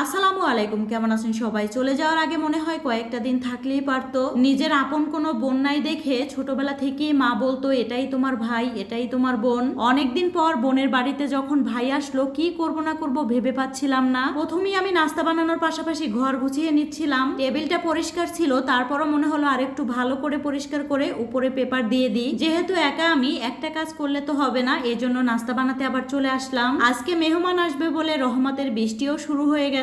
আসসালামু আলাইকুম, কেমন আছেন সবাই? চলে যাওয়ার আগে মনে হয় কয়েকটা দিন থাকলেই পারতো। নিজের আপন কোনো বোন নাই দেখে ছোটবেলা থেকেই মা বলতো, এটাই তোমার ভাই, এটাই তোমার বোন। অনেকদিন পর বোনের বাড়িতে যখন ভাই আসলো, কি করব না করব ভেবে পাচ্ছিলাম না। প্রথমেই আমি নাস্তা বানানোর পাশাপাশি ঘর গুছিয়ে নিচ্ছিলাম। টেবিলটা পরিষ্কার ছিল, তারপরও মনে হলো আরেকটু ভালো করে পরিষ্কার করে উপরে পেপার দিয়ে দিই। যেহেতু একা আমি, একটা কাজ করলে তো হবে না, এজন্য নাস্তা বানাতে আবার চলে আসলাম। আজকে মেহমান আসবে বলে রহমতের বৃষ্টিও শুরু হয়ে গেছে।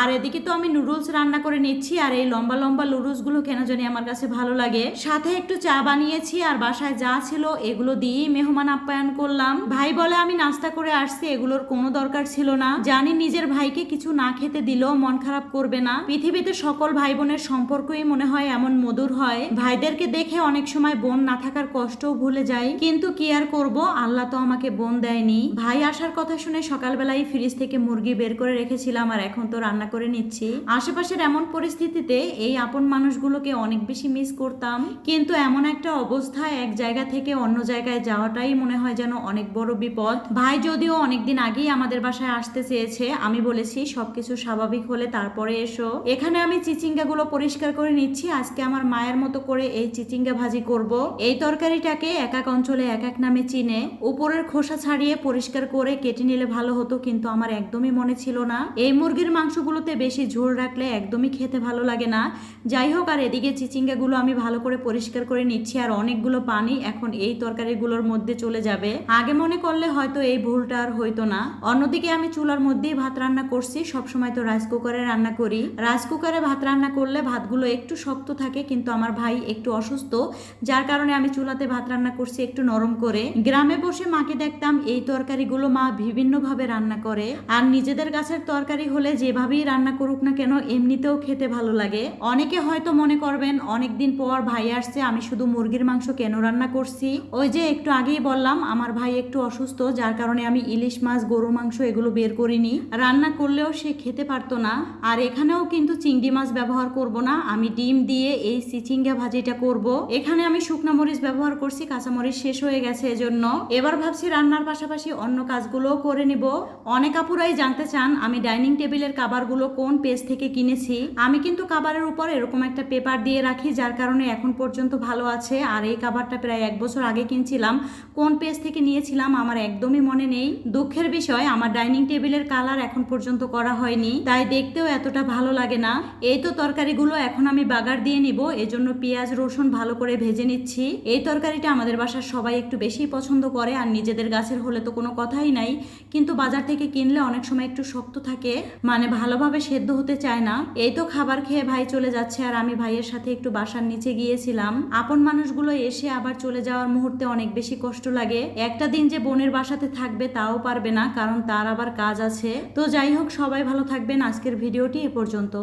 আর এদিকে তো আমি নুডলস রান্না করে নিচ্ছি, আর এই লম্বা লম্বা নুডলসগুলো কেন জানি আমার কাছে ভালো লাগে। সাথে একটু চা বানিয়েছি, আর বাসায় যা ছিল এগুলো দিয়েই মেহমান আপ্যায়ন করলাম। ভাই বলে আমি নাস্তা করে আসছি, এগুলোর কোনো দরকার ছিল না। জানি নিজের ভাইকে কিছু না খেতে দিলেও মন খারাপ করবে না। পৃথিবীতে সকল ভাই বোনের সম্পর্কই মনে হয় এমন মধুর হয়। ভাইদেরকে দেখে অনেক সময় বোন না থাকার কষ্টও ভুলে যাই। কিন্তু কি আর করব? আল্লাহ তো আমাকে বোন দেয়নি। ভাই আসার কথা শুনে সকালবেলায় ফ্রিজ থেকে মুরগি বের করে রেখেছিলাম, আর এখন তো রান্না করে নিচ্ছি। আশেপাশের এমন পরিস্থিতিতে এই আপন মানুষগুলোকে অনেক বেশি মিস করতাম। কিন্তু এমন একটা অবস্থায় এক জায়গা থেকে অন্য জায়গায় যাওয়াটাই মনে হয় যেন অনেক বড় বিপদ। ভাই যদিও অনেকদিন আগেই আমাদের বাসায় আসতে চেয়েছে, আমি বলেছি সবকিছু স্বাভাবিক হলে তারপরে এসো। এখানে আমি চিচিঙ্গা গুলো পরিষ্কার করে নিচ্ছি, আজকে আমার মায়ের মতো করে এই চিচিঙ্গা ভাজি করব। এই তরকারিটাকে এক এক অঞ্চলে এক এক নামে চিনে, উপরের খোসা ছাড়িয়ে পরিষ্কার করে কেটে নিলে ভালো হতো, কিন্তু আমার একদমই মনে ছিল না। এই মুরগির মাংসগুলোতে বেশি ঝোল রাখলে একদমই খেতে ভালো লাগে না। যাই হোক, আর এদিকে চিচিঙ্গাগুলো আমি ভালো করে পরিষ্কার করে নিচ্ছি, আর অনেকগুলো পানি এখন এই তরকারিগুলোর মধ্যে চলে যাবে। আগে মনে করলে হয়তো এই ভুলটা আর হইতো না। অন্যদিকে আমি চুলার মধ্যেই ভাত রান্না করছি, সবসময় তো রাইস কুকারে রান্না করি। রাইস কুকারে ভাত রান্না করলে ভাতগুলো একটু শক্ত থাকে, কিন্তু আমার ভাই একটু অসুস্থ, যার কারণে আমি চুলাতে ভাত রান্না করছি একটু নরম করে। গ্রামে বসে মাকে দেখতাম এই তরকারিগুলো মা বিভিন্নভাবে রান্না করে, আর নিজেদের গাছের তরকারি হলে যেভাবেই রান্না করুক না কেন, এমনিতেও খেতে ভালো লাগে। অনেকে হয়তো মনে করবেন, অনেকদিন পর ভাই আসছে, আমি শুধু মুরগির মাংস কেন রান্না করছি? ওই যে একটু আগেই বললাম, আমার ভাই একটু অসুস্থ, যার কারণে আমি ইলিশ মাছ, গরু মাংস এগুলো বের করিনি। রান্না করলেও সে খেতে পারতো না। আর এখানেও কিন্তু চিংড়ি মাছ ব্যবহার করব না। আমি ডিম দিয়ে এই চিচিঙ্গা ভাজিটা করব। এখানে আমি শুকনা মরিচ ব্যবহার করছি কাঁচা মরিচ শেষ হয়ে গেছে এজন্য। এবার ভাবছি রান্নার পাশাপাশি অন্য কাজগুলোও করে নিব। অনেক আপুরাই জানতে চান, আমি ডাইনিং টেবিলের কাবারগুলো কোন পেজ থেকে কিনেছি? আমি কিন্তু কাবারের উপর এরকম একটা পেপার দিয়ে রাখি, যার কারণে এখন পর্যন্ত ভালো আছে। আর এই কাবারটা প্রায় এক বছর আগে কিনছিলাম। কোন পেজ থেকে নিয়েছিলাম আমার একদমই মনে নেই। দুঃখের বিষয়, আমার ডাইনিং টেবিলের কালার এখন পর্যন্ত করা হয়নি। তাই দেখতেও এতটা ভালো লাগে না। এই তো তরকারিগুলো এখন আমি বাগার দিয়ে নিব। এজন্য পেঁয়াজ, রসুন ভালো করে ভেজে নিচ্ছি। এই তরকারিটা আমাদের বাসার সবাই একটু বেশি পছন্দ করে, আর নিজেদের গাছের হলে তো কোনো কথাই নাই। কিন্তু বাজার থেকে কিনলে অনেক সময় একটু শক্ত থাকে। মানে ভালোভাবে সেদ্ধ হতে চায় না। এই তো খাবার খেয়ে ভাই চলে যাচ্ছে আর আমি ভাইয়ের সাথে একটু বাসার নিচে গিয়েছিলাম। আপন মানুষগুলো এসে আবার চলে যাওয়ার মুহূর্তে অনেক বেশি কষ্ট লাগে। একটা দিন যে বোনের বাসাতে থাকবে তাও পারবে না, কারণ তার আবার কাজ আছে। তো যাই হোক, সবাই ভালো থাকবেন। আজকের ভিডিওটি এ পর্যন্ত।